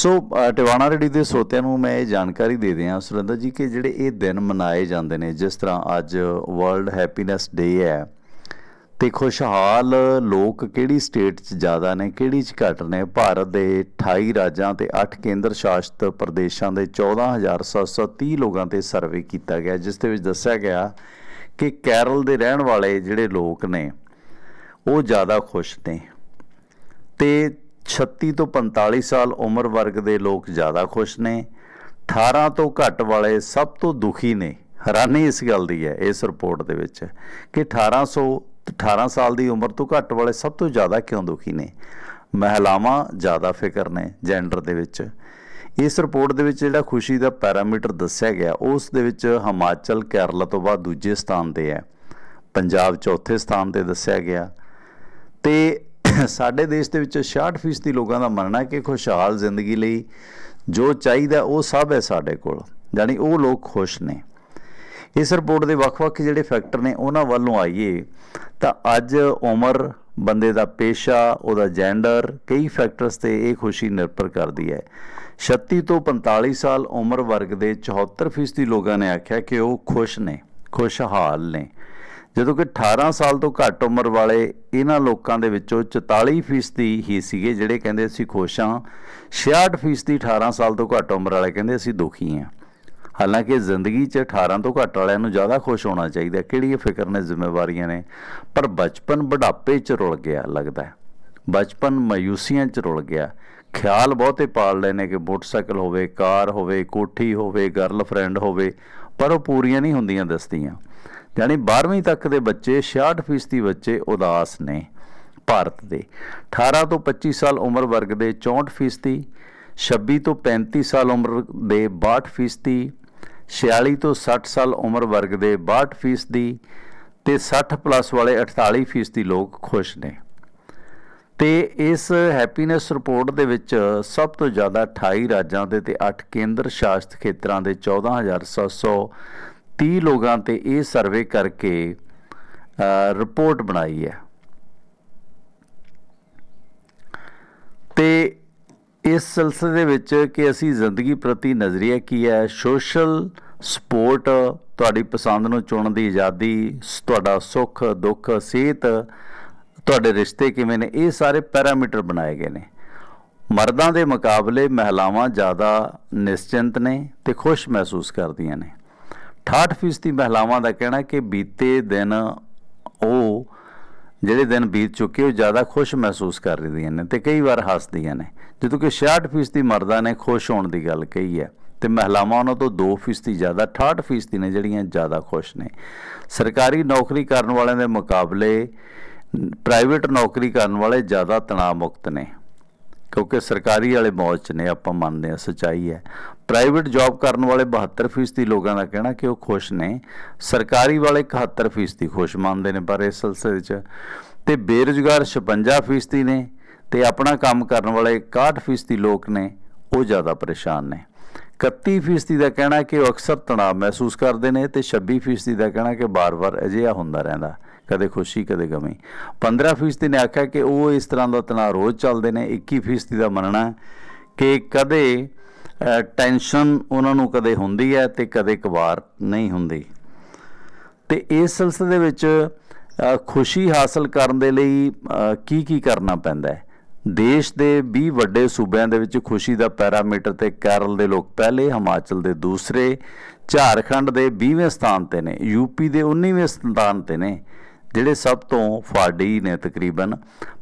ਸੋ Tiwana ready ਦੇ ਸਰੋਤਿਆਂ ਨੂੰ ਮੈਂ ਇਹ ਜਾਣਕਾਰੀ ਦੇ ਦਿਆਂ, ਸੁਰਿੰਦਰ ਜੀ, ਕਿ ਜਿਹੜੇ ਇਹ ਦਿਨ ਮਨਾਏ ਜਾਂਦੇ ਨੇ, ਜਿਸ ਤਰ੍ਹਾਂ ਅੱਜ ਵਰਲਡ ਹੈਪੀਨੈਸ ਡੇ ਹੈ, ਤੇ ਖੁਸ਼ਹਾਲ ਲੋਕ ਕਿਹੜੀ ਸਟੇਟ 'ਚ ਜ਼ਿਆਦਾ ਨੇ, ਕਿਹੜੀ 'ਚ ਘੱਟ ਨੇ? ਭਾਰਤ ਦੇ 28 ਰਾਜਾਂ ਤੇ 8 ਕੇਂਦਰ ਸ਼ਾਸਿਤ ਪ੍ਰਦੇਸ਼ਾਂ ਦੇ 14730 ਲੋਕਾਂ ਤੇ ਸਰਵੇ ਕੀਤਾ ਗਿਆ, ਜਿਸ ਦੇ ਵਿੱਚ ਦੱਸਿਆ ਗਿਆ ਕਿ ਕੇਰਲ ਦੇ ਰਹਿਣ ਵਾਲੇ ਜਿਹੜੇ ਲੋਕ ਨੇ, ਉਹ ਜ਼ਿਆਦਾ ਖੁਸ਼ ਨੇ। ਤੇ 36 ਤੋਂ 45 ਸਾਲ ਉਮਰ ਵਰਗ ਦੇ ਲੋਕ ਜ਼ਿਆਦਾ ਖੁਸ਼ ਨੇ। 18 ਤੋਂ ਘੱਟ ਵਾਲੇ ਸਭ ਤੋਂ ਦੁਖੀ ਨੇ। ਹੈਰਾਨੀ ਇਸ ਗੱਲ ਦੀ ਹੈ, ਇਸ ਰਿਪੋਰਟ ਦੇ ਵਿੱਚ, ਕਿ 1800 18 ਸਾਲ ਦੀ ਉਮਰ ਤੋਂ ਘੱਟ ਵਾਲੇ ਸਭ ਤੋਂ ਜ਼ਿਆਦਾ ਕਿਉਂ ਦੁਖੀ ਨੇ? ਮਹਿਲਾਵਾਂ ਜ਼ਿਆਦਾ ਫਿਕਰ ਨੇ ਜੈਂਡਰ ਦੇ ਵਿੱਚ। ਇਸ ਰਿਪੋਰਟ ਦੇ ਵਿੱਚ ਜਿਹੜਾ ਖੁਸ਼ੀ ਦਾ ਪੈਰਾਮੀਟਰ ਦੱਸਿਆ ਗਿਆ, ਉਸ ਦੇ ਵਿੱਚ ਹਿਮਾਚਲ, ਕੇਰਲਾ ਤੋਂ ਬਾਅਦ ਦੂਜੇ ਸਥਾਨ ਤੇ ਹੈ। ਪੰਜਾਬ ਚੌਥੇ ਸਥਾਨ ਤੇ ਦੱਸਿਆ ਗਿਆ। ਤੇ ਸਾਡੇ ਦੇਸ਼ ਦੇ ਵਿੱਚ 66% ਲੋਕਾਂ ਦਾ ਮੰਨਣਾ ਹੈ ਕਿ ਖੁਸ਼ਹਾਲ ਜ਼ਿੰਦਗੀ ਲਈ ਜੋ ਚਾਹੀਦਾ ਉਹ ਸਭ ਹੈ ਸਾਡੇ ਕੋਲ, ਯਾਨੀ ਉਹ ਲੋਕ ਖੁਸ਼ ਨੇ। ਇਸ ਰਿਪੋਰਟ ਦੇ ਵੱਖ-ਵੱਖ ਜਿਹੜੇ ਫੈਕਟਰ ਨੇ, ਉਹਨਾਂ ਵੱਲੋਂ ਆਈਏ ਤਾਂ ਅੱਜ ਉਮਰ, ਬੰਦੇ ਦਾ ਪੇਸ਼ਾ, ਉਹਦਾ ਜੈਂਡਰ ਕਈ ਫੈਕਟਰਸ ਤੇ ਇਹ ਖੁਸ਼ੀ ਨਿਰਭਰ ਕਰਦੀ ਹੈ। 36 ਤੋਂ 45 ਸਾਲ ਉਮਰ ਵਰਗ ਦੇ 74% ਲੋਕਾਂ ਨੇ ਆਖਿਆ ਕਿ ਉਹ ਖੁਸ਼ ਨੇ, ਖੁਸ਼ਹਾਲ ਨੇ। ਜਦੋਂ ਕਿ 18 ਸਾਲ ਤੋਂ ਘੱਟ ਉਮਰ ਵਾਲੇ ਇਹਨਾਂ ਲੋਕਾਂ ਦੇ ਵਿੱਚੋਂ 44% ਹੀ ਸੀਗੇ ਜਿਹੜੇ ਕਹਿੰਦੇ ਅਸੀਂ ਖੁਸ਼ ਹਾਂ। 66% 18 ਸਾਲ ਤੋਂ ਘੱਟ ਉਮਰ ਵਾਲੇ ਕਹਿੰਦੇ ਅਸੀਂ ਦੁਖੀ ਹਾਂ। ਹਾਲਾਂਕਿ ਜ਼ਿੰਦਗੀ 'ਚ 18 ਤੋਂ ਘੱਟ ਵਾਲਿਆਂ ਨੂੰ ਜ਼ਿਆਦਾ ਖੁਸ਼ ਹੋਣਾ ਚਾਹੀਦਾ। ਕਿਹੜੀ ਫਿਕਰ ਨੇ, ਜ਼ਿੰਮੇਵਾਰੀਆਂ ਨੇ? ਪਰ ਬਚਪਨ ਬੁਢਾਪੇ 'ਚ ਰੁਲ ਗਿਆ ਲੱਗਦਾ ਬਚਪਨ ਮਾਯੂਸੀਆਂ 'ਚ ਰੁਲ ਗਿਆ। ਖਿਆਲ ਬਹੁਤੇ ਪਾਲ ਲਏ ਨੇ ਕਿ ਮੋਟਰਸਾਈਕਲ ਹੋਵੇ, ਕਾਰ ਹੋਵੇ, ਕੋਠੀ ਹੋਵੇ, ਗਰਲਫ੍ਰੈਂਡ ਹੋਵੇ, ਪਰ ਉਹ ਪੂਰੀਆਂ ਨਹੀਂ ਹੁੰਦੀਆਂ ਦੱਸਦੀਆਂ। ਯਾਨੀ 12ਵੀਂ ਤੱਕ ਦੇ ਬੱਚੇ 66% ਬੱਚੇ ਉਦਾਸ ਨੇ ਭਾਰਤ ਦੇ। 18 ਤੋਂ 25 ਸਾਲ ਉਮਰ ਵਰਗ ਦੇ 64% 26 ਤੋਂ 35 ਸਾਲ ਉਮਰ ਦੇ 62% 46 ਤੋਂ 60 ਸਾਲ ਉਮਰ ਵਰਗ ਦੇ 62% ਤੇ 60 ਪਲੱਸ ਵਾਲੇ 48% ਲੋਕ ਖੁਸ਼ ਨੇ। ਤੇ ਇਸ ਹੈਪੀਨੈਸ ਰਿਪੋਰਟ ਦੇ ਵਿੱਚ ਸਭ ਤੋਂ ਜ਼ਿਆਦਾ 28 ਰਾਜਾਂ ਦੇ ਤੇ 8 ਕੇਂਦਰ ਸ਼ਾਸਿਤ ਖੇਤਰਾਂ ਦੇ 14730 ਲੋਕਾਂ ਤੇ ਇਹ ਸਰਵੇ ਕਰਕੇ ਰਿਪੋਰਟ ਬਣਾਈ ਹੈ। ਤੇ ਇਸ ਸਿਲਸਿਲੇ ਦੇ ਵਿੱਚ ਕਿ ਅਸੀਂ ਜ਼ਿੰਦਗੀ ਪ੍ਰਤੀ ਨਜ਼ਰੀਆ ਕੀ ਹੈ, ਸੋਸ਼ਲ ਸਪੋਰਟ ਤੁਹਾਡੀ ਪਸੰਦ ਨੂੰ ਚੁਣਨ ਦੀ ਆਜ਼ਾਦੀ ਸ- ਤੁਹਾਡਾ ਸੁੱਖ, ਦੁੱਖ, ਸਿਹਤ, ਤੁਹਾਡੇ ਰਿਸ਼ਤੇ ਕਿਵੇਂ ਨੇ, ਇਹ ਸਾਰੇ ਪੈਰਾਮੀਟਰ ਬਣਾਏ ਗਏ ਨੇ। ਮਰਦਾਂ ਦੇ ਮੁਕਾਬਲੇ ਮਹਿਲਾਵਾਂ ਜ਼ਿਆਦਾ ਨਿਸ਼ਚਿੰਤ ਨੇ ਤੇ ਖੁਸ਼ ਮਹਿਸੂਸ ਕਰਦੀਆਂ ਨੇ। 68% ਮਹਿਲਾਵਾਂ ਦਾ ਕਹਿਣਾ ਕਿ ਬੀਤੇ ਦਿਨ ਉਹ ਜਿਹੜੇ ਦਿਨ ਬੀਤ ਚੁੱਕੇ, ਉਹ ਜ਼ਿਆਦਾ ਖੁਸ਼ ਮਹਿਸੂਸ ਕਰ ਰਹੀਆਂ ਨੇ ਤੇ ਕਈ ਵਾਰ ਹੱਸਦੀਆਂ ਨੇ। ਜਦੋਂ ਕਿ 66% ਮਰਦਾਂ ਨੇ ਖੁਸ਼ ਹੋਣ ਦੀ ਗੱਲ ਕਹੀ ਹੈ ਤੇ ਮਹਿਲਾਵਾਂ ਉਹਨਾਂ ਤੋਂ 2% ਜ਼ਿਆਦਾ 68% ਨੇ ਜਿਹੜੀਆਂ ਜ਼ਿਆਦਾ ਖੁਸ਼ ਨੇ। ਸਰਕਾਰੀ ਨੌਕਰੀ ਕਰਨ ਵਾਲਿਆਂ ਦੇ ਮੁਕਾਬਲੇ ਪ੍ਰਾਈਵੇਟ ਨੌਕਰੀ ਕਰਨ ਵਾਲੇ ਜ਼ਿਆਦਾ ਤਣਾਅ ਮੁਕਤ ਨੇ, ਕਿਉਂਕਿ ਸਰਕਾਰੀ ਵਾਲੇ ਮੌਜ 'ਚ ਨੇ, ਆਪਾਂ ਮੰਨਦੇ ਹਾਂ, ਸਚਾਈ ਹੈ। ਪ੍ਰਾਈਵੇਟ ਜੌਬ ਕਰਨ ਵਾਲੇ 72% ਲੋਕਾਂ ਦਾ ਕਹਿਣਾ ਕਿ ਉਹ ਖੁਸ਼ ਨੇ। ਸਰਕਾਰੀ ਵਾਲੇ 71% ਖੁਸ਼ ਮੰਨਦੇ ਨੇ, ਪਰ ਇਸ ਸਿਲਸਿਲੇ 'ਚ ਤੇ ਬੇਰੁਜ਼ਗਾਰ 56% ਨੇ ਤੇ ਆਪਣਾ ਕੰਮ ਕਰਨ ਵਾਲੇ 61% ਲੋਕ ਨੇ, ਉਹ ਜ਼ਿਆਦਾ ਪਰੇਸ਼ਾਨ ਨੇ। 31% ਦਾ ਕਹਿਣਾ ਕਿ ਉਹ ਅਕਸਰ ਤਣਾਅ ਮਹਿਸੂਸ ਕਰਦੇ ਨੇ ਤੇ 26% ਦਾ ਕਹਿਣਾ ਕਿ ਬਾਰ-ਬਾਰ ਅਜਿਹਾ ਹੁੰਦਾ ਰਹਿੰਦਾ, ਕਦੇ ਖੁਸ਼ੀ, ਕਦੇ ਗਮੀ। 15% ਨੇ ਆਖਿਆ ਕਿ ਉਹ ਇਸ ਤਰ੍ਹਾਂ ਦਾ ਤਣਾਅ ਰੋਜ਼ ਚੱਲਦੇ ਨੇ। 21% ਦਾ ਮੰਨਣਾ ਕਿ ਕਦੇ ਟੈਨਸ਼ਨ ਉਹਨਾਂ ਨੂੰ ਕਦੇ ਹੁੰਦੀ ਹੈ ਤੇ ਕਦੇ ਕਵਾਰ ਨਹੀਂ ਹੁੰਦੀ। ਤੇ ਇਸ ਸਿਲਸਿਲੇ ਦੇ ਵਿੱਚ ਖੁਸ਼ੀ ਹਾਸਲ ਕਰਨ ਦੇ ਲਈ ਕੀ ਕੀ ਕਰਨਾ ਪੈਂਦਾ ਹੈ? ਦੇਸ਼ ਦੇ 20 ਵੱਡੇ ਸੂਬਿਆਂ ਦੇ ਵਿੱਚ ਖੁਸ਼ੀ ਦਾ ਪੈਰਾਮੀਟਰ ਤੇ ਕੇਰਲ ਦੇ ਲੋਕ ਪਹਿਲੇ, ਹਿਮਾਚਲ ਦੇ ਦੂਸਰੇ, ਝਾਰਖੰਡ ਦੇ 20ਵੇਂ ਸਥਾਨ ਤੇ ਨੇ ਯੂਪੀ ਦੇ 19ਵੇਂ ਸਥਾਨ ਤੇ ਨੇ। ਜਿਹੜੇ ਸਭ ਤੋਂ ਫਾੜੀ ਨੇ ਤਕਰੀਬਨ,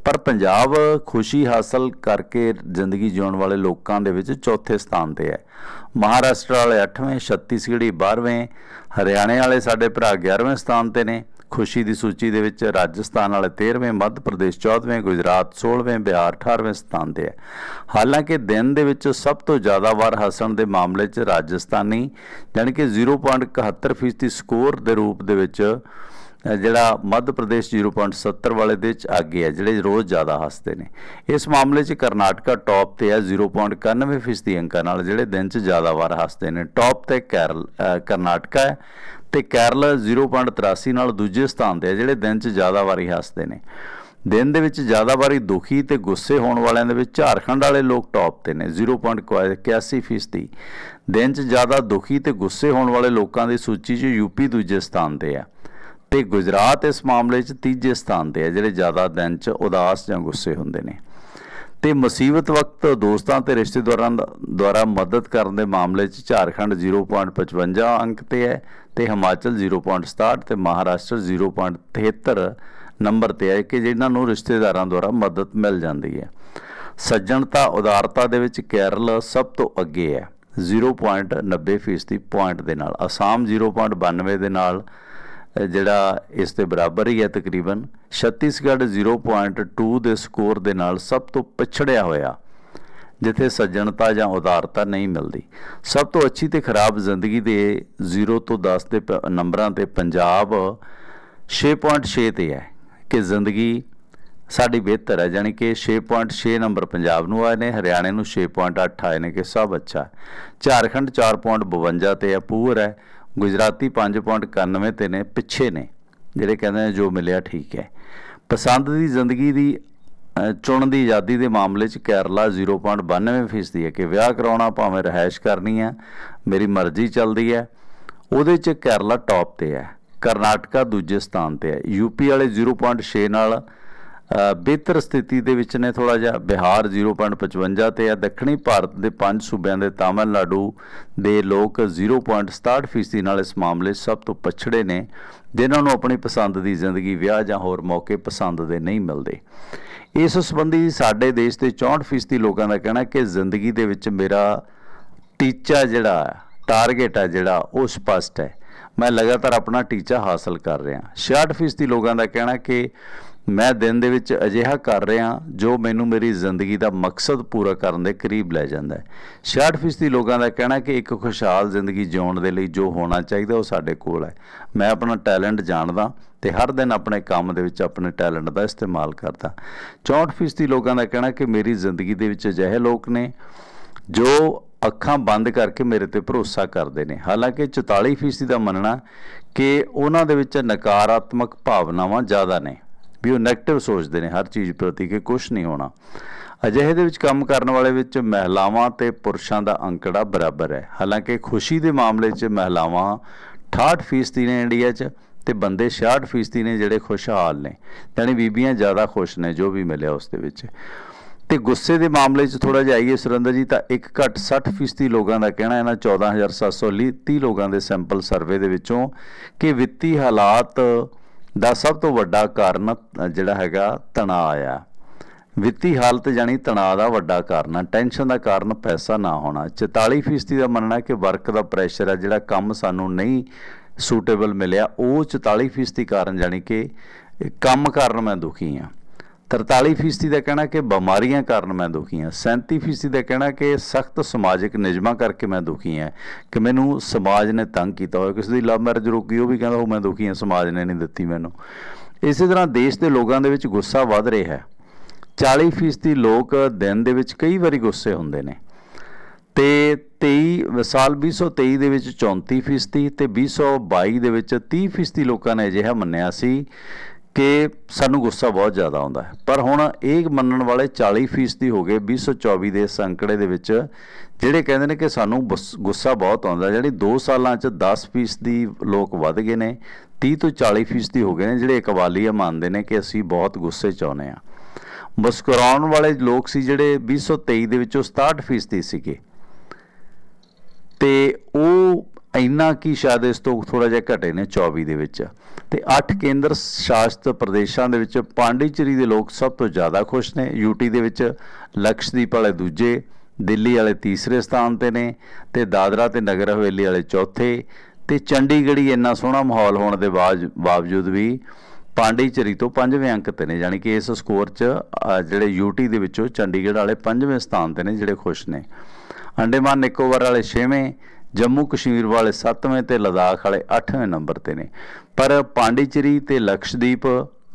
ਪਰ ਪੰਜਾਬ ਖੁਸ਼ੀ ਹਾਸਲ ਕਰਕੇ ਜ਼ਿੰਦਗੀ ਜਿਉਣ ਵਾਲੇ ਲੋਕਾਂ ਦੇ ਵਿੱਚ ਚੌਥੇ ਸਥਾਨ ਤੇ ਹੈ। ਮਹਾਰਾਸ਼ਟਰ ਵਾਲੇ 8ਵੇਂ ਛੱਤੀਸਗੜ੍ਹੀ 12ਵੇਂ ਹਰਿਆਣੇ ਵਾਲੇ ਸਾਡੇ ਭਰਾ 11ਵੇਂ ਸਥਾਨ ਤੇ ਨੇ। ਖੁਸ਼ੀ ਦੀ ਸੂਚੀ ਦੇ ਵਿੱਚ ਰਾਜਸਥਾਨ ਵਾਲੇ 13ਵੇਂ ਮੱਧ ਪ੍ਰਦੇਸ਼ 14ਵੇਂ ਗੁਜਰਾਤ 16ਵੇਂ ਬਿਹਾਰ 18ਵੇਂ ਸਥਾਨ ਤੇ ਹੈ। ਹਾਲਾਂਕਿ ਦਿਨ ਦੇ ਵਿੱਚ ਸਭ ਤੋਂ ਜ਼ਿਆਦਾ ਵਾਰ ਹੱਸਣ ਦੇ ਮਾਮਲੇ 'ਚ ਰਾਜਸਥਾਨੀ ਯਾਨੀ ਕਿ 0.71% ਸਕੋਰ ਦੇ ਰੂਪ ਦੇ ਵਿੱਚ ਜਿਹੜਾ ਮੱਧ ਪ੍ਰਦੇਸ਼ 0.70 ਵਾਲੇ ਦੇ ਚ ਅੱਗੇ ਹੈ, ਜਿਹੜੇ ਰੋਜ਼ ਜ਼ਿਆਦਾ ਹੱਸਦੇ ਨੇ। ਇਸ ਮਾਮਲੇ 'ਚ ਕਰਨਾਟਕਾ ਟੌਪ ਤੇ ਹੈ 0.91% ਫੀਸਦੀ ਅੰਕਾਂ ਨਾਲ, ਜਿਹੜੇ ਦਿਨ 'ਚ ਜ਼ਿਆਦਾ ਵਾਰ ਹੱਸਦੇ ਨੇ। ਟੌਪ ਤੇ ਕੇਰਲ ਕਰਨਾਟਕਾ ਹੈ ਤੇ ਕੇਰਲ 0.83 ਨਾਲ ਦੂਜੇ ਸਥਾਨ ਤੇ ਹੈ, ਜਿਹੜੇ ਦਿਨ 'ਚ ਜ਼ਿਆਦਾ ਵਾਰੀ ਹੱਸਦੇ ਨੇ। ਦਿਨ ਦੇ ਵਿੱਚ ਜ਼ਿਆਦਾ ਵਾਰੀ ਦੁਖੀ ਤੇ ਗੁੱਸੇ ਹੋਣ ਵਾਲਿਆਂ ਦੇ ਵਿੱਚ ਝਾਰਖੰਡ ਵਾਲੇ ਲੋਕ ਟੌਪ ਤੇ ਨੇ 0.81 ਫੀਸਦੀ। ਦਿਨ 'ਚ ਜ਼ਿਆਦਾ ਦੁਖੀ ਤੇ ਗੁੱਸੇ ਹੋਣ ਵਾਲੇ ਲੋਕਾਂ ਦੀ ਸੂਚੀ 'ਚ ਯੂਪੀ ਦੂਜੇ ਸਥਾਨ ਤੇ ਹੈ। ਤੇ ਗੁਜਰਾਤ ਇਸ ਮਾਮਲੇ 'ਚ ਤੀਜੇ ਸਥਾਨ ਤੇ ਹੈ, ਜਿਹੜੇ ਜ਼ਿਆਦਾ ਦਿਨ 'ਚ ਉਦਾਸ ਜਾਂ ਗੁੱਸੇ ਹੁੰਦੇ ਨੇ। ਤੇ ਮੁਸੀਬਤ ਵਕਤ ਦੋਸਤਾਂ ਤੇ ਰਿਸ਼ਤੇਦਾਰਾਂ ਦਾ- ਦੁਆਰਾ ਮਦਦ ਕਰਨ ਦੇ ਮਾਮਲੇ 'ਚ ਝਾਰਖੰਡ 0.55 ਅੰਕ ਤੇ ਹੈ ਤੇ ਹਿਮਾਚਲ 0.67 ਤੇ ਮਹਾਰਾਸ਼ਟਰ 0.73 ਨੰਬਰ ਤੇ ਹੈ ਕਿ ਜਿਨ੍ਹਾਂ ਨੂੰ ਰਿਸ਼ਤੇਦਾਰਾਂ ਦੁਆਰਾ ਮਦਦ ਮਿਲ ਜਾਂਦੀ ਹੈ। ਸੱਜਣਤਾ ਉਦਾਰਤਾ ਦੇ ਵਿੱਚ ਕੇਰਲ ਸਭ ਤੋਂ ਅੱਗੇ ਹੈ। 0.90 ਫੀਸਦੀ ਪੁਆਇੰਟ ਦੇ ਨਾਲ। ਅਸਾਮ 0.92 ਦੇ ਨਾਲ। ਜਿਹੜਾ ਇਸ ਦੇ ਬਰਾਬਰ ਹੀ ਹੈ ਤਕਰੀਬਨ, ਛੱਤੀਸਗੜ੍ਹ 0.2 ਦੇ ਸਕੋਰ ਦੇ ਨਾਲ ਸਭ ਤੋਂ ਪਿਛੜਿਆ ਹੋਇਆ, ਜਿੱਥੇ ਸੱਜਣਤਾ ਜਾਂ ਉਦਾਰਤਾ ਨਹੀਂ ਮਿਲਦੀ ਸਭ ਤੋਂ ਅੱਛੀ ਤੇ ਖਰਾਬ ਜ਼ਿੰਦਗੀ ਦੇ 0 ਤੋਂ 10 ਦੇ ਪ- ਨੰਬਰਾਂ ਤੇ ਪੰਜਾਬ 6.6 ਤੇ ਹੈ ਕਿ ਜ਼ਿੰਦਗੀ ਸਾਡੀ ਬਿਹਤਰ ਹੈ ਯਾਨੀ ਕਿ 6.6 ਨੰਬਰ ਪੰਜਾਬ ਨੂੰ ਆਏ ਨੇ, ਹਰਿਆਣੇ ਨੂੰ 6.8 ਆਏ ਨੇ ਕਿ ਸਭ ਅੱਛਾ ਹੈ। ਝਾਰਖੰਡ 4.52 ਤੇ ਹੈ, ਪੂਰ ਹੈ ਗੁਜਰਾਤੀ 5.91 ਤੇ ਨੇ, ਪਿੱਛੇ ਨੇ, ਜਿਹੜੇ ਕਹਿੰਦੇ ਨੇ ਜੋ ਮਿਲਿਆ ਠੀਕ ਹੈ। ਪਸੰਦ ਦੀ ਜ਼ਿੰਦਗੀ ਦੀ ਚੁਣ ਦੀ ਆਜ਼ਾਦੀ ਦੇ ਮਾਮਲੇ 'ਚ ਕੇਰਲਾ 0.92% ਹੈ ਕਿ ਵਿਆਹ ਕਰਾਉਣਾ ਭਾਵੇਂ ਰਹਿائش ਕਰਨੀ ਹੈ, ਮੇਰੀ ਮਰਜ਼ੀ ਚੱਲਦੀ ਹੈ। ਉਹਦੇ 'ਚ ਕੇਰਲਾ ਟੌਪ ਤੇ ਹੈ, ਕਰਨਾਟਕਾ ਦੂਜੇ ਸਥਾਨ ਤੇ ਹੈ। ਯੂਪੀ ਵਾਲੇ 0.6 ਨਾਲ ਬਿਹਤਰ ਸਥਿਤੀ ਦੇ ਵਿੱਚ ਨੇ ਥੋੜਾ ਜਿਹਾ ਬਿਹਾਰ 0.55 ਤੇ ਹੈ ਦੱਖਣੀ ਭਾਰਤ ਦੇ ਪੰਜ ਸੂਬਿਆਂ ਦੇ ਤਾਮਿਲਨਾਡੂ ਦੇ ਲੋਕ 0.67 ਫੀਸਦੀ ਨਾਲ ਇਸ ਮਾਮਲੇ ਸਭ ਤੋਂ ਪਛੜੇ ਨੇ, ਜਿਨ੍ਹਾਂ ਨੂੰ ਆਪਣੀ ਪਸੰਦ ਦੀ ਜ਼ਿੰਦਗੀ, ਵਿਆਹ ਜਾਂ ਹੋਰ ਮੌਕੇ ਪਸੰਦ ਦੇ ਨਹੀਂ ਮਿਲਦੇ। ਇਸ ਸੰਬੰਧੀ ਸਾਡੇ ਦੇਸ਼ ਦੇ 64 ਫੀਸਦੀ ਲੋਕਾਂ ਦਾ ਕਹਿਣਾ ਕਿ ਜ਼ਿੰਦਗੀ ਦੇ ਵਿੱਚ ਮੇਰਾ ਟੀਚਾ ਜਿਹੜਾ ਟਾਰਗੇਟ ਹੈ ਜਿਹੜਾ, ਉਹ ਸਪਸ਼ਟ ਹੈ। ਮੈਂ ਲਗਾਤਾਰ ਆਪਣਾ ਟੀਚਾ ਹਾਸਲ ਕਰ ਰਿਹਾ। 66% ਫੀਸਦੀ ਲੋਕਾਂ ਦਾ ਕਹਿਣਾ ਕਿ ਮੈਂ ਦਿਨ ਦੇ ਵਿੱਚ ਅਜਿਹਾ ਕਰ ਰਿਹਾ ਜੋ ਮੈਨੂੰ ਮੇਰੀ ਜ਼ਿੰਦਗੀ ਦਾ ਮਕਸਦ ਪੂਰਾ ਕਰਨ ਦੇ ਕਰੀਬ ਲੈ ਜਾਂਦਾ ਹੈ। 66% ਫੀਸਦੀ ਲੋਕਾਂ ਦਾ ਕਹਿਣਾ ਕਿ ਇੱਕ ਖੁਸ਼ਹਾਲ ਜ਼ਿੰਦਗੀ ਜਿਉਣ ਦੇ ਲਈ ਜੋ ਹੋਣਾ ਚਾਹੀਦਾ ਉਹ ਸਾਡੇ ਕੋਲ ਹੈ। ਮੈਂ ਆਪਣਾ ਟੈਲੈਂਟ ਜਾਣਦਾ ਤੇ ਹਰ ਦਿਨ ਆਪਣੇ ਕੰਮ ਦੇ ਵਿੱਚ ਆਪਣੇ ਟੈਲੈਂਟ ਦਾ ਇਸਤੇਮਾਲ ਕਰਦਾ। 64% ਫੀਸਦੀ ਲੋਕਾਂ ਦਾ ਕਹਿਣਾ ਕਿ ਮੇਰੀ ਜ਼ਿੰਦਗੀ ਦੇ ਵਿੱਚ ਅਜਿਹੇ ਲੋਕ ਨੇ ਜੋ ਅੱਖਾਂ ਬੰਦ ਕਰਕੇ ਮੇਰੇ ਤੇ ਭਰੋਸਾ ਕਰਦੇ ਨੇ। ਹਾਲਾਂਕਿ 44% ਦਾ ਮੰਨਣਾ ਕਿ ਉਹਨਾਂ ਦੇ ਵਿੱਚ ਨਕਾਰਾਤਮਕ ਭਾਵਨਾਵਾਂ ਜ਼ਿਆਦਾ ਨੇ। ਵੀ ਉਹ 네ਗੇਟਿਵ ਸੋਚਦੇ ਨੇ ਹਰ ਚੀਜ਼ ਪ੍ਰਤੀ ਕਿ ਕੁਝ ਨਹੀਂ ਹੋਣਾ। ਅਜਿਹੇ ਦੇ ਵਿੱਚ ਕੰਮ ਕਰਨ ਵਾਲੇ ਵਿੱਚ ਮਹਿਲਾਵਾਂ ਤੇ ਪੁਰਸ਼ਾਂ ਦਾ ਅੰਕੜਾ ਬਰਾਬਰ ਹੈ। ਹਾਲਾਂਕਿ ਖੁਸ਼ੀ ਦੇ ਮਾਮਲੇ 'ਚ ਮਹਿਲਾਵਾਂ 68% ਨੇ ਇੰਡੀਆ 'ਚ ਤੇ ਬੰਦੇ 66% ਨੇ ਜਿਹੜੇ ਖੁਸ਼ਹਾਲ ਨੇ। ਯਾਨੀ ਬੀਬੀਆਂ ਜ਼ਿਆਦਾ ਖੁਸ਼ ਨੇ ਜੋ ਵੀ ਮਿਲਿਆ ਉਸ ਦੇ ਵਿੱਚ। ਤੇ ਗੁੱਸੇ ਦੇ ਮਾਮਲੇ 'ਚ ਥੋੜਾ ਜਿਹਾ ਆਈਏ ਸੁਰਿੰਦਰ ਜੀ, ਤਾਂ ਇੱਕ ਘੱਟ 60% ਲੋਕਾਂ ਦਾ ਕਹਿਣਾ, ਇਹਨਾਂ 14730 ਲੋਕਾਂ ਦੇ ਸੈਂਪਲ ਸਰਵੇ ਦੇ ਵਿੱਚੋਂ ਕਿ ਵਿੱਤੀ ਹਾਲਾਤ ਦਾ ਸਭ ਤੋਂ ਵੱਡਾ ਕਾਰਨ ਜਿਹੜਾ ਹੈਗਾ, ਤਣਾਅ ਆ। ਵਿੱਤੀ ਹਾਲਤ ਜਾਨੀ ਤਣਾਅ ਦਾ ਵੱਡਾ ਕਾਰਨ ਹੈ ਟੈਨਸ਼ਨ ਦਾ ਕਾਰਨ ਪੈਸਾ ਨਾ ਹੋਣਾ। 44% ਦਾ ਮੰਨਣਾ ਕਿ ਵਰਕ ਦਾ ਪ੍ਰੈਸ਼ਰ ਹੈ ਜਿਹੜਾ ਕੰਮ ਸਾਨੂੰ ਨਹੀਂ ਸੂਟੇਬਲ ਮਿਲਿਆ, ਉਹ 44% ਕਾਰਨ ਜਾਨੀ ਕਿ ਕੰਮ ਕਾਰਨ ਮੈਂ ਦੁਖੀ ਹਾਂ 43% ਦਾ ਕਹਿਣਾ ਕਿ ਬਿਮਾਰੀਆਂ ਕਾਰਨ ਮੈਂ ਦੁਖੀ ਹਾਂ। 37% ਦਾ ਕਹਿਣਾ ਕਿ ਸਖਤ ਸਮਾਜਿਕ ਨਿਯਮਾਂ ਕਰਕੇ ਮੈਂ ਦੁਖੀ ਹਾਂ ਕਿ ਮੈਨੂੰ ਸਮਾਜ ਨੇ ਤੰਗ ਕੀਤਾ ਹੋਇਆ। ਕਿਸੇ ਦੀ ਲਵ ਮੈਰਿਜ ਰੋਕੀ, ਉਹ ਵੀ ਕਹਿੰਦਾ, ਉਹ ਮੈਂ ਦੁਖੀ ਹਾਂ, ਸਮਾਜ ਨੇ ਨਹੀਂ ਦਿੱਤੀ ਮੈਨੂੰ। ਇਸੇ ਤਰ੍ਹਾਂ ਦੇਸ਼ ਦੇ ਲੋਕਾਂ ਦੇ ਵਿੱਚ ਗੁੱਸਾ ਵੱਧ ਰਿਹਾ ਹੈ। 40% ਲੋਕ ਦਿਨ ਦੇ ਵਿੱਚ ਕਈ ਵਾਰੀ ਗੁੱਸੇ ਹੁੰਦੇ ਨੇ। ਤੇ 23 ਸਾਲ 2023 ਦੇ ਵਿੱਚ 34% ਤੇ 2022 ਦੇ ਵਿੱਚ 30% ਲੋਕਾਂ ਨੇ ਅਜਿਹਾ ਮੰਨਿਆ ਸੀ ਕਿ ਸਾਨੂੰ ਗੁੱਸਾ ਬਹੁਤ ਜ਼ਿਆਦਾ ਆਉਂਦਾ ਹੈ। ਪਰ ਹੁਣ ਇਹ ਮੰਨਣ ਵਾਲੇ 40% ਹੋ ਗਏ 2024 ਦੇ ਇਸ ਅੰਕੜੇ ਦੇ ਵਿੱਚ, ਜਿਹੜੇ ਕਹਿੰਦੇ ਨੇ ਕਿ ਸਾਨੂੰ ਬੁਸ- ਗੁੱਸਾ ਬਹੁਤ ਆਉਂਦਾ ਜਿਹੜੀ 2 ਸਾਲਾਂ 'ਚ 10% ਲੋਕ ਵੱਧ ਗਏ ਨੇ 30 ਤੋਂ 40% ਹੋ ਗਏ ਨੇ, ਜਿਹੜੇ ਇਕਵਾਲੀਆ ਮੰਨਦੇ ਨੇ ਕਿ ਅਸੀਂ ਬਹੁਤ ਗੁੱਸੇ 'ਚ ਆਉਂਦੇ ਆ ਮੁਸਕਰਾਉਣ ਵਾਲੇ ਲੋਕ ਸੀ ਜਿਹੜੇ 2023 ਦੇ ਵਿੱਚੋਂ 67% ਸੀਗੇ। ਤੇ ਇੰਨਾ ਕੀ ਸ਼ਾਇਦ ਇਸ ਤੋਂ ਥੋੜਾ ਜਿਹਾ ਘਟੇ ਨੇ 24 ਦੇ ਵਿੱਚ। ਤੇ 8 ਕੇਂਦਰ ਸ਼ਾਸਿਤ ਪ੍ਰਦੇਸ਼ਾਂ ਦੇ ਵਿੱਚ ਪਾਂਡੀਚਰੀ ਦੇ ਲੋਕ ਸਭ ਤੋਂ ਜ਼ਿਆਦਾ ਖੁਸ਼ ਨੇ। ਯੂਟੀ ਦੇ ਵਿੱਚ ਲਕਸ਼ਦੀਪ ਵਾਲੇ ਦੂਜੇ ਦਿੱਲੀ ਵਾਲੇ ਤੀਸਰੇ ਸਥਾਨ ਤੇ ਨੇ ਤੇ ਦਾਦਰਾ ਤੇ ਨਗਰ ਹਵੇਲੀ ਵਾਲੇ ਚੌਥੇ ਤੇ ਚੰਡੀਗੜ੍ਹੀ ਇੰਨਾ ਸੋਹਣਾ ਮਾਹੌਲ ਹੋਣ ਦੇ ਬਾਵਜ- ਬਾਵਜੂਦ ਵੀ ਪਾਂਡੀਚਰੀ ਤੋਂ ਪੰਜਵੇਂ ਅੰਕ ਤੇ ਨੇ ਯਾਨੀ ਕਿ ਇਸ ਸਕੋਰ 'ਚ ਅ, ਜਿਹੜੇ ਯੂਟੀ ਦੇ ਵਿੱਚੋਂ ਚੰਡੀਗੜ੍ਹ ਵਾਲੇ ਪੰਜਵੇਂ ਸਥਾਨ ਤੇ ਨੇ ਜਿਹੜੇ ਖੁਸ਼ ਨੇ। ਅੰਡੇਮਾਨ ਨਿਕੋਬਾਰ ਵਾਲੇ 6ਵੇਂ ਜੰਮੂ ਕਸ਼ਮੀਰ ਵਾਲੇ 7ਵੇਂ ਤੇ ਲਦਾਖ ਵਾਲੇ 8ਵੇਂ ਨੰਬਰ ਤੇ ਨੇ। ਪਰ ਪਾਂਡੀਚੇਰੀ ਤੇ ਲਕਸ਼ਦੀਪ